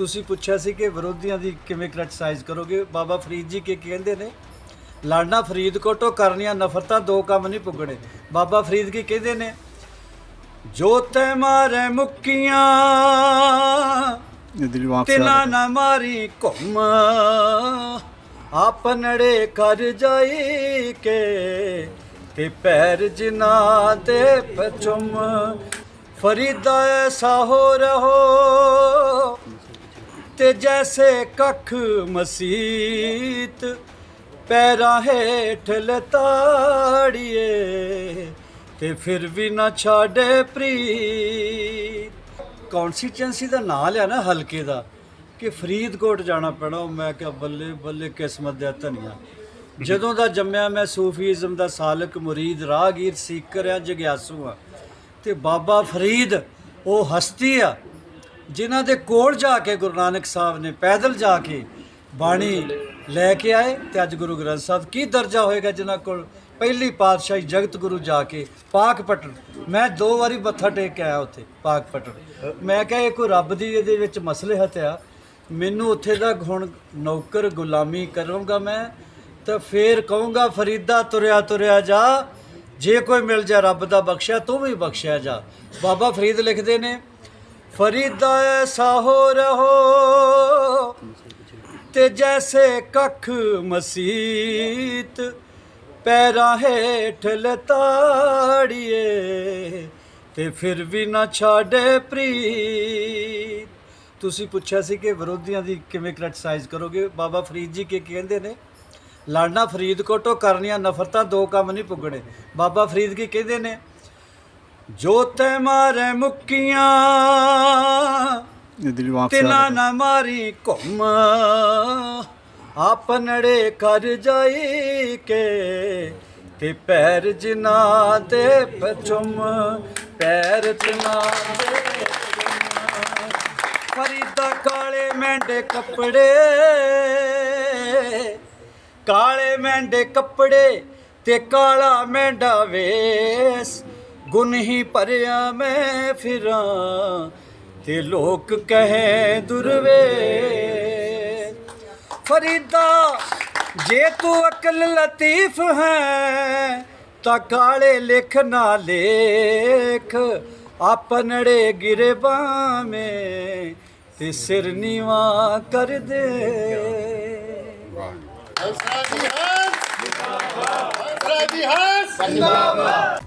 ਤੁਸੀਂ ਪੁੱਛਿਆ ਸੀ ਕਿ ਵਿਰੋਧੀਆਂ ਦੀ ਕਿਵੇਂ ਕ੍ਰਿਟਿਸਾਈਜ਼ ਕਰੋਗੇ? ਬਾਬਾ ਫਰੀਦ ਜੀ ਕੀ ਕਹਿੰਦੇ ਨੇ? ਲੜਨਾ ਫਰੀਦਕੋਟੋਂ ਕਰਨੀਆਂ ਨਫ਼ਰਤਾਂ ਦੋ ਕੰਮ ਨਹੀਂ ਪੁੱਗਣੇ। ਬਾਬਾ ਫਰੀਦ ਕੀ ਕਹਿੰਦੇ ਨੇ? ਜੋ ਤੈ ਮਾਰੇ ਮੁੱਕੀਆਂ ਤਿਨਾ ਨਾ ਮਾਰੀ ਘੁੰਮ। ਆਪਨੜੇ ਕਰ ਜਾਈ ਕੇ ਤੇ ਪੈਰ ਜਿਨਾ ਤੇ ਪਚੁਮ ਫਰੀਦਾ ਐਸਾ ਹੋ ਰਹੋ ਤੇ ਜੈਸੇ ਕੱਖ ਮਸੀਤ, ਪੈਰਾਂ ਹੇਠ ਲਤਾੜੀਏ, ਤੇ ਫਿਰ ਵੀ ਨਾ ਛਾੜੇ ਪ੍ਰੀਤ। ਕੌਨਸਟੀਚੁਐਂਸੀ ਦਾ ਨਾਂ ਲਿਆ ਨਾ ਹਲਕੇ ਦਾ? ਕਿ ਫਰੀਦਕੋਟ ਜਾਣਾ ਪੈਣਾ, ਉਹ ਮੈਂ ਕਿਹਾ ਬੱਲੇ ਬੱਲੇ ਕਿਸਮਤ ਦਾ ਧਨੀਆ। ਜਦੋਂ ਦਾ ਜੰਮਿਆ ਮੈਂ ਸੂਫੀਜ਼ਮ ਦਾ ਸਾਲਕ ਮੁਰੀਦ ਰਾਹਗੀਰ, ਸੀਕਰ ਆ, ਜਗਿਆਸੂ ਆ। ਤੇ ਬਾਬਾ ਫਰੀਦ, ਉਹ ਹਸਤੀ ਆ। ਜਿਨ੍ਹਾਂ ਦੇ ਕੋਲ ਜਾ ਕੇ ਗੁਰੂ ਨਾਨਕ ਸਾਹਿਬ ਨੇ ਪੈਦਲ ਜਾ ਕੇ ਬਾਣੀ ਲੈ ਕੇ ਆਏ ਤੇ ਅੱਜ ਗੁਰੂ ਗ੍ਰੰਥ ਸਾਹਿਬ ਕੀ ਦਰਜਾ ਹੋਏਗਾ ਜਿਨ੍ਹਾਂ ਕੋਲ ਪਹਿਲੀ ਪਾਤਸ਼ਾਹੀ ਜਗਤ ਗੁਰੂ ਜਾ ਕੇ ਪਾਕ ਪਟਨ ਮੈਂ ਦੋ ਵਾਰੀ ਮੱਥਾ ਟੇਕ ਕੇ ਆਇਆ ਉੱਥੇ, ਪਾਕ ਪਟਨ ਮੈਂ ਕਿਹਾ ਇਹ ਕੋਈ ਰੱਬ ਦੀ ਇਹਦੇ ਵਿੱਚ ਮਸਲਹਤ ਆ ਮੈਨੂੰ ਉੱਥੇ ਦਾ ਹੁਣ ਨੌਕਰ ਗੁਲਾਮੀ ਕਰੂੰਗਾ ਮੈਂ ਤਾਂ ਫੇਰ ਕਹੂੰਗਾ, ਫਰੀਦਾ ਤੁਰਿਆ ਤੁਰਿਆ ਜਾ, ਜੇ ਕੋਈ ਮਿਲ ਜਾ ਰੱਬ ਦਾ ਬਖਸ਼ਿਆ ਤੂੰ ਵੀ ਬਖਸ਼ਿਆ ਜਾ। ਬਾਬਾ ਫਰੀਦ ਲਿਖਦੇ ਨੇ ਫਰੀਦਾ ਐਸਾ ਰਹੋ, ਤੇ ਜੈਸੇ ਕੱਖ ਮਸੀਤ ਪੈਰਾਂ ਹੇਠ ਲਤਾੜੀਏ, ਤੇ ਫਿਰ ਵੀ ਨਾ ਛਾੜੇ ਪ੍ਰੀਤ। ਤੁਸੀਂ ਪੁੱਛਿਆ ਸੀ ਕਿ ਵਿਰੋਧੀਆਂ ਦੀ ਕਿਵੇਂ ਕ੍ਰਿਟਿਸਾਈਜ਼ ਕਰੋਗੇ? ਬਾਬਾ ਫਰੀਦ ਜੀ ਕੀ ਕਹਿੰਦੇ ਨੇ? ਲੜਨਾ ਫਰੀਦਕੋਟੋਂ ਕਰਨੀਆਂ ਨਫ਼ਰਤਾਂ ਦੋ ਕੰਮ ਨਹੀਂ ਪੁੱਗਣੇ। ਬਾਬਾ ਫਰੀਦ ਕੀ ਕਹਿੰਦੇ ਨੇ? ਜੋ ਤੈ ਮਾਰੇ ਮੁੱਕੀਆਂ ਤਿਨਾ ਨਾ ਮਾਰੀ ਘੁੰਮ। ਆਪਨੜੇ ਕਰ ਜਾਈ ਕੇ ਤੇ ਪੈਰ ਜਿਨਾ ਤੇ ਪਚੁਮ ਪੈਰ ਜਿਨਾ ਤੇ ਪਚੁੰਮ। ਫਰੀਦਾ ਕਾਲੇ ਮੈਂਡੇ ਕੱਪੜੇ ਕਾਲੇ ਮੈਂਡੇ ਕੱਪੜੇ ਤੇ ਕਾਲਾ ਮੈਂਡਾ ਵੇਸ। ਗੁਨਹੀ ਭਰਿਆ ਮੈਂ ਫਿਰਾਂ, ਤੇ ਲੋਕ ਕਹੇ ਦੁਰਵੇ। ਫਰੀਦਾ, ਜੇ ਤੂੰ ਅਕਲ ਲਤੀਫ ਹੈ, ਤਾਂ ਕਾਲੇ ਲਿਖ ਨਾ ਲੇਖ। ਆਪਨੜੇ ਗਿਰਬਾਂ ਮੇ ਤੇ ਸਿਰ ਨੀਵਾ ਕਰ ਦੇ। ਹੰਸਰਾਜੀ ਹੰਸ ਹੰਸਰਾਜੀ ਹੰਸ